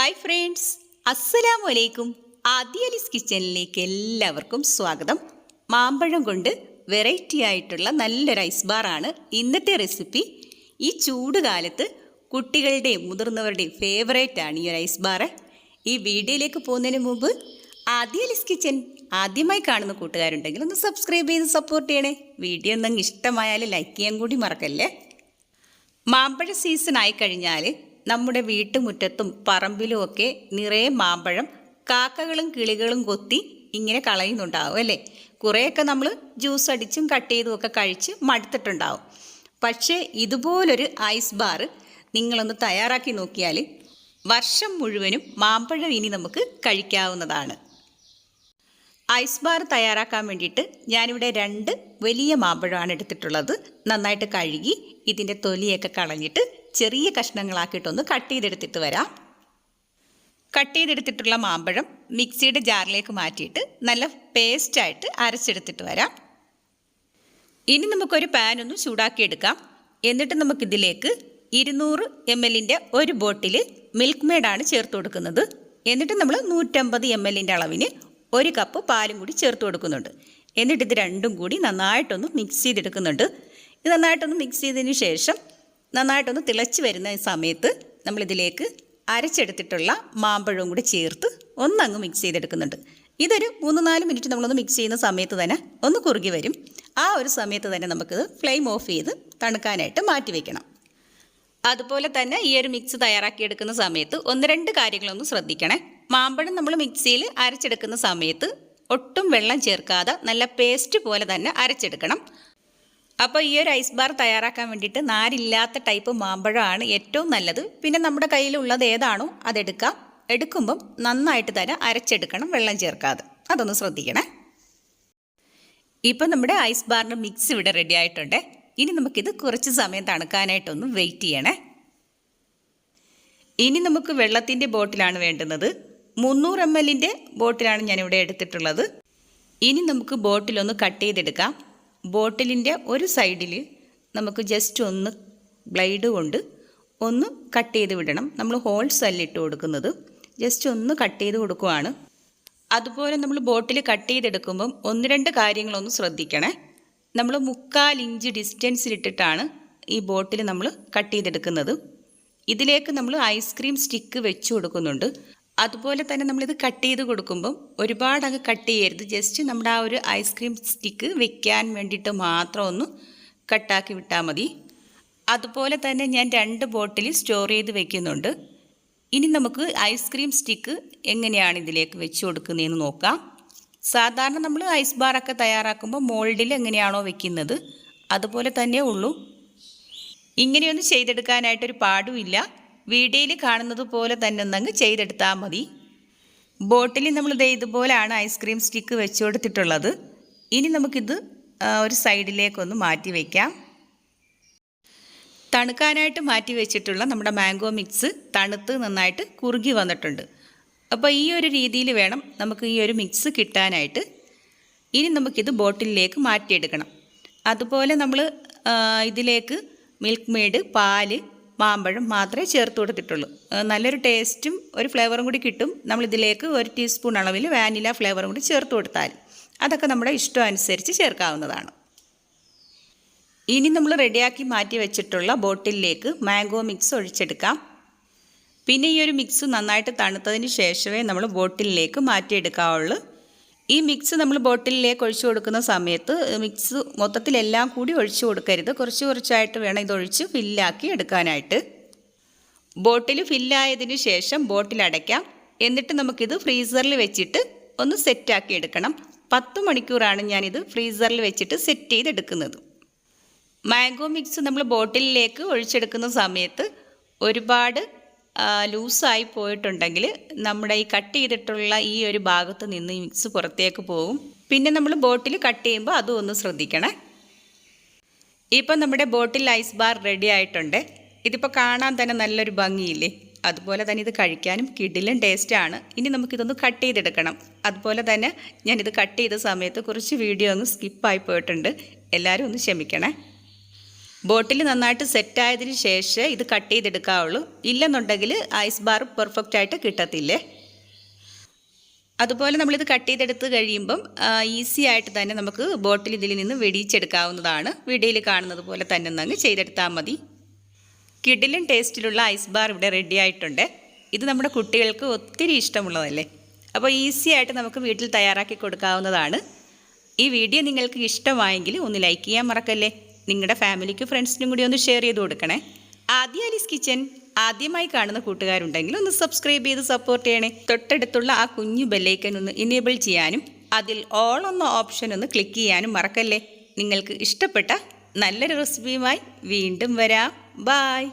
Hi friends അസ്സലാമു അലൈക്കും ആദ്യലിസ് കിച്ചണിലേക്ക് എല്ലാവർക്കും സ്വാഗതം. മാമ്പഴം കൊണ്ട് വെറൈറ്റി ആയിട്ടുള്ള നല്ലൊരു ഐസ് ബാറാണ് ഇന്നത്തെ റെസിപ്പി ഈ ചൂട് കാലത്ത് കുട്ടികളുടെയും മുതിർന്നവരുടെയും ഫേവറേറ്റ് ആണ് ഈ ഒരു ഐസ് ബാറ് ഈ വീഡിയോയിലേക്ക് പോകുന്നതിന് മുമ്പ് ആദ്യലിസ് കിച്ചൻ ആദ്യമായി കാണുന്ന കൂട്ടുകാരുണ്ടെങ്കിൽ ഒന്ന് സബ്സ്ക്രൈബ് ചെയ്ത് സപ്പോർട്ട് ചെയ്യണേ. വീഡിയോ എന്തെങ്കിലും ഇഷ്ടമായാൽ ലൈക്ക് ചെയ്യാൻ കൂടി മറക്കല്ലേ. മാമ്പഴ സീസൺ ആയി കഴിഞ്ഞാൽ നമ്മുടെ വീട്ടുമുറ്റത്തും പറമ്പിലും ഒക്കെ നിറയെ മാമ്പഴം കാക്കകളും കിളികളും കൊത്തി ഇങ്ങനെ കളയുന്നുണ്ടാവും അല്ലേ? കുറേയൊക്കെ നമ്മൾ ജ്യൂസ് അടിച്ചും കട്ട് ചെയ്തും ഒക്കെ കഴിച്ച് മടുത്തിട്ടുണ്ടാവും. പക്ഷേ ഇതുപോലൊരു ഐസ് ബാർ നിങ്ങളൊന്ന് തയ്യാറാക്കി നോക്കിയാൽ വർഷം മുഴുവനും മാമ്പഴം ഇനി നമുക്ക് കഴിക്കാവുന്നതാണ്. ഐസ് ബാർ തയ്യാറാക്കാൻ വേണ്ടിയിട്ട് ഞാനിവിടെ രണ്ട് വലിയ മാമ്പഴമാണ് എടുത്തിട്ടുള്ളത്. നന്നായിട്ട് കഴുകി ഇതിന്റെ തൊലിയൊക്കെ കളഞ്ഞിട്ട് ചെറിയ കഷ്ണങ്ങളാക്കിയിട്ടൊന്ന് കട്ട് ചെയ്തെടുത്തിട്ട് വരാം. കട്ട് ചെയ്തെടുത്തിട്ടുള്ള മാമ്പഴം മിക്സിയുടെ ജാറിലേക്ക് മാറ്റിയിട്ട് നല്ല പേസ്റ്റായിട്ട് അരച്ചെടുത്തിട്ട് വരാം. ഇനി നമുക്കൊരു പാൻ ഒന്ന് ചൂടാക്കിയെടുക്കാം. എന്നിട്ട് നമുക്കിതിലേക്ക് ഇരുന്നൂറ് എം എല്ലിന്റെ ഒരു ബോട്ടിൽ മിൽക്ക് മെയ്ഡാണ് ചേർത്ത് കൊടുക്കുന്നത്. എന്നിട്ട് നമ്മൾ നൂറ്റമ്പത് എം എല്ലിന്റെ അളവിന് ഒരു കപ്പ് പാലും കൂടി ചേർത്ത് കൊടുക്കുന്നുണ്ട്. എന്നിട്ട് ഇത് രണ്ടും കൂടി നന്നായിട്ടൊന്ന് മിക്സ് ചെയ്തെടുക്കുന്നുണ്ട്. ഇത് നന്നായിട്ടൊന്ന് മിക്സ് ചെയ്തതിന് ശേഷം നന്നായിട്ടൊന്ന് തിളച്ച് വരുന്ന സമയത്ത് നമ്മളിതിലേക്ക് അരച്ചെടുത്തിട്ടുള്ള മാമ്പഴവും കൂടി ചേർത്ത് ഒന്നങ്ങ് മിക്സ് ചെയ്തെടുക്കുന്നുണ്ട്. ഇതൊരു മൂന്ന് നാല് മിനിറ്റ് നമ്മളൊന്ന് മിക്സ് ചെയ്യുന്ന സമയത്ത് തന്നെ ഒന്ന് കുറുകി വരും. ആ ഒരു സമയത്ത് തന്നെ നമുക്കിത് ഫ്ലെയിം ഓഫ് ചെയ്ത് തണുക്കാനായിട്ട് മാറ്റി വയ്ക്കണം അതുപോലെ തന്നെ ഈ ഒരു മിക്സ് തയ്യാറാക്കിയെടുക്കുന്ന സമയത്ത് ഒന്ന് രണ്ട് കാര്യങ്ങളൊന്ന് ശ്രദ്ധിക്കണേ. മാമ്പഴം നമ്മൾ മിക്സിയിൽ അരച്ചെടുക്കുന്ന സമയത്ത് ഒട്ടും വെള്ളം ചേർക്കാതെ നല്ല പേസ്റ്റ് പോലെ തന്നെ അരച്ചെടുക്കണം. അപ്പോൾ ഈ ഒരു ഐസ് ബാർ തയ്യാറാക്കാൻ വേണ്ടിയിട്ട് നാരില്ലാത്ത ടൈപ്പ് മാമ്പഴമാണ് ഏറ്റവും നല്ലത്. പിന്നെ നമ്മുടെ കയ്യിലുള്ളത് ഏതാണോ അതെടുക്കാം എടുക്കുമ്പം നന്നായിട്ട് തന്നെ അരച്ചെടുക്കണം വെള്ളം ചേർക്കാതെ. അതൊന്ന് ശ്രദ്ധിക്കണേ. ഇപ്പം നമ്മുടെ ഐസ് ബാറിന്റെ മിക്സ് ഇവിടെ റെഡി ആയിട്ടുണ്ട്. ഇനി നമുക്കിത് കുറച്ച് സമയം തണുക്കാനായിട്ടൊന്ന് വെയിറ്റ് ചെയ്യണേ. ഇനി നമുക്ക് വെള്ളത്തിന്റെ ബോട്ടിലാണ് വേണ്ടുന്നത്. മുന്നൂറ് എം എല്ലിന്റെ ബോട്ടിലാണ് ഞാനിവിടെ എടുത്തിട്ടുള്ളത്. ഇനി നമുക്ക് ബോട്ടിലൊന്ന് കട്ട് ചെയ്തെടുക്കാം. ബോട്ടിലിന്റെ ഒരു സൈഡിൽ നമുക്ക് ജസ്റ്റ് ഒന്ന് ബ്ലൈഡ് കൊണ്ട് ഒന്ന് കട്ട് ചെയ്ത് വിടണം. നമ്മൾ ഹോൾസ് അല്ല ഇട്ട് കൊടുക്കുന്നത്. ജസ്റ്റ് ഒന്ന് കട്ട് ചെയ്ത് കൊടുക്കുവാണ്. അതുപോലെ നമ്മൾ ബോട്ടിൽ കട്ട് ചെയ്തെടുക്കുമ്പം ഒന്ന് രണ്ട് കാര്യങ്ങളൊന്ന് ശ്രദ്ധിക്കണേ. നമ്മൾ മുക്കാൽ ഇഞ്ച് ഡിസ്റ്റൻസിലിട്ടിട്ടാണ് ഈ ബോട്ടിൽ നമ്മൾ കട്ട് ചെയ്തെടുക്കുന്നത്. ഇതിലേക്ക് നമ്മൾ ഐസ്ക്രീം സ്റ്റിക്ക് വെച്ച് കൊടുക്കുന്നുണ്ട്. അതുപോലെ തന്നെ നമ്മളിത് കട്ട് ചെയ്ത് കൊടുക്കുമ്പം ഒരുപാട് അങ്ങ് കട്ട് ചെയ്യരുത്. ജസ്റ്റ് നമ്മുടെ ആ ഒരു ഐസ്ക്രീം സ്റ്റിക്ക് വെക്കാൻ വേണ്ടിയിട്ട് മാത്രം ഒന്ന് കട്ടാക്കി വിട്ടാൽ മതി. അതുപോലെ തന്നെ ഞാൻ രണ്ട് ബോട്ടിൽ സ്റ്റോർ ചെയ്ത് വെക്കുന്നുണ്ട്. ഇനി നമുക്ക് ഐസ്ക്രീം സ്റ്റിക്ക് എങ്ങനെയാണ് ഇതിലേക്ക് വെച്ച് കൊടുക്കുന്നതെന്ന് നോക്കാം. സാധാരണ നമ്മൾ ഐസ് ബാറൊക്കെ തയ്യാറാക്കുമ്പോൾ മോൾഡിൽ എങ്ങനെയാണോ വെക്കുന്നത്. അതുപോലെ തന്നെ ഉള്ളൂ. ഇങ്ങനെയൊന്നും ചെയ്തെടുക്കാനായിട്ടൊരു പാടുമില്ല വീഡിയോയിൽ കാണുന്നത് പോലെ തന്നെ ഒന്നങ്ങ് ചെയ്തെടുത്താൽ മതി. ബോട്ടിൽ നമ്മൾ ദേ ഇതുപോലെയാണ് ഐസ്ക്രീം സ്റ്റിക്ക് വെച്ച് കൊടുത്തിട്ടുള്ളത്. ഇനി നമുക്കിത് ഒരു സൈഡിലേക്കൊന്ന് മാറ്റി വയ്ക്കാം തണുക്കാനായിട്ട് മാറ്റി വെച്ചിട്ടുള്ള നമ്മുടെ മാംഗോ മിക്സ് തണുത്ത് നന്നായിട്ട് കുറുകി വന്നിട്ടുണ്ട്. അപ്പോൾ ഈ ഒരു രീതിയിൽ വേണം നമുക്ക് ഈ ഒരു മിക്സ് കിട്ടാനായിട്ട്. ഇനി നമുക്കിത് ബോട്ടിലിലേക്ക് മാറ്റിയെടുക്കണം. അതുപോലെ നമ്മൾ ഇതിലേക്ക് മിൽക്ക് മെയ്ഡ് പാൽ മാമ്പഴം മാത്രമേ ചേർത്ത് കൊടുത്തിട്ടുള്ളൂ. നല്ലൊരു ടേസ്റ്റും ഒരു ഫ്ലേവറും കൂടി കിട്ടും. നമ്മളിതിലേക്ക് ഒരു ടീസ്പൂൺ അളവിൽ വാനില ഫ്ലേവറും കൂടി ചേർത്ത് കൊടുത്താൽ അതൊക്കെ നമ്മുടെ ഇഷ്ടം അനുസരിച്ച് ചേർക്കാവുന്നതാണ്. ഇനി നമ്മൾ റെഡിയാക്കി മാറ്റി വെച്ചിട്ടുള്ള ബോട്ടിലേക്ക് മാംഗോ മിക്സ് ഒഴിച്ചെടുക്കാം. പിന്നെ ഈ ഒരു മിക്സ് നന്നായിട്ട് തണുത്തതിന് ശേഷമേ നമ്മൾ ബോട്ടിലേക്ക് മാറ്റിയെടുക്കാവുള്ളൂ. ഈ മിക്സ് നമ്മൾ ബോട്ടിലേക്ക് ഒഴിച്ചു കൊടുക്കുന്ന സമയത്ത് മിക്സ് മൊത്തത്തിലെല്ലാം കൂടി ഒഴിച്ചു കൊടുക്കരുത്. കുറച്ച് കുറച്ചായിട്ട് വേണം ഇതൊഴിച്ച് ഫില്ലാക്കി എടുക്കാനായിട്ട്. ബോട്ടിൽ ഫില്ലായതിന് ശേഷം ബോട്ടിൽ അടയ്ക്കാം. എന്നിട്ട് നമുക്കിത് ഫ്രീസറിൽ വെച്ചിട്ട് ഒന്ന് സെറ്റാക്കി എടുക്കണം. പത്ത് മണിക്കൂറാണ് ഞാനിത് ഫ്രീസറിൽ വെച്ചിട്ട് സെറ്റ് ചെയ്തെടുക്കുന്നത്. മാംഗോ മിക്സ് നമ്മൾ ബോട്ടിലേക്ക് ഒഴിച്ചെടുക്കുന്ന സമയത്ത് ഒരുപാട് ലൂസായി പോയിട്ടുണ്ടെങ്കിൽ നമ്മുടെ ഈ കട്ട് ചെയ്തിട്ടുള്ള ഈ ഒരു ഭാഗത്ത് നിന്ന് മിക്സ് പുറത്തേക്ക് പോകും പിന്നെ നമ്മൾ ബോട്ടിൽ കട്ട് ചെയ്യുമ്പോൾ അതും ഒന്ന് ശ്രദ്ധിക്കണേ. ഇപ്പം നമ്മുടെ ബോട്ടിൽ ഐസ് ബാർ റെഡി ആയിട്ടുണ്ട്. ഇതിപ്പോൾ കാണാൻ തന്നെ നല്ലൊരു ഭംഗിയില്ലേ? അതുപോലെ തന്നെ ഇത് കഴിക്കാനും കിടിലും ടേസ്റ്റാണ് ഇനി നമുക്കിതൊന്ന് കട്ട് ചെയ്തെടുക്കണം. അതുപോലെ തന്നെ ഞാനിത് കട്ട് ചെയ്ത സമയത്ത് കുറച്ച് വീഡിയോ ഒന്ന് സ്കിപ്പായി പോയിട്ടുണ്ട്. എല്ലാവരും ഒന്ന് ക്ഷമിക്കണേ. ബോട്ടിൽ നന്നായിട്ട് സെറ്റായതിന് ശേഷം ഇത് കട്ട് ചെയ്തെടുക്കാവുള്ളൂ. ഇല്ലെന്നുണ്ടെങ്കിൽ ഐസ് ബാർ പെർഫെക്റ്റ് ആയിട്ട് കിട്ടത്തില്ലേ? അതുപോലെ നമ്മളിത് കട്ട് ചെയ്തെടുത്ത് കഴിയുമ്പം ഈസി ആയിട്ട് തന്നെ നമുക്ക് ബോട്ടിൽ ഇതിൽ നിന്ന് വെടിയിച്ചെടുക്കാവുന്നതാണ്. വീഡിയോയിൽ കാണുന്നത് പോലെ തന്നെ അങ്ങ് ചെയ്തെടുത്താൽ മതി. കിഡിലും ടേസ്റ്റിലുള്ള ഐസ് ബാർ ഇവിടെ റെഡി ആയിട്ടുണ്ട്. ഇത് നമ്മുടെ കുട്ടികൾക്ക് ഒത്തിരി ഇഷ്ടമുള്ളതല്ലേ? അപ്പോൾ ഈസി ആയിട്ട് നമുക്ക് വീട്ടിൽ തയ്യാറാക്കി കൊടുക്കാവുന്നതാണ്. ഈ വീഡിയോ നിങ്ങൾക്ക് ഇഷ്ടമായെങ്കിൽ ഒന്ന് ലൈക്ക് ചെയ്യാൻ മറക്കല്ലേ? നിങ്ങളുടെ ഫാമിലിക്കും ഫ്രണ്ട്സിനും കൂടി ഒന്ന് ഷെയർ ചെയ്ത് കൊടുക്കണേ. ആദ്യ അലീസ് കിച്ചൻ ആദ്യമായി കാണുന്ന കൂട്ടുകാരുണ്ടെങ്കിൽ ഒന്ന് സബ്സ്ക്രൈബ് ചെയ്ത് സപ്പോർട്ട് ചെയ്യണേ. തൊട്ടടുത്തുള്ള ആ കുഞ്ഞു ബെല്ലൈക്കൻ ഒന്ന് ഇനേബിൾ ചെയ്യാനും അതിൽ ഓൾ എന്ന ഓപ്ഷൻ ഒന്ന് ക്ലിക്ക് ചെയ്യാനും മറക്കല്ലേ. നിങ്ങൾക്ക് ഇഷ്ടപ്പെട്ട നല്ലൊരു റെസിപ്പിയുമായി വീണ്ടും വരാം. ബായ്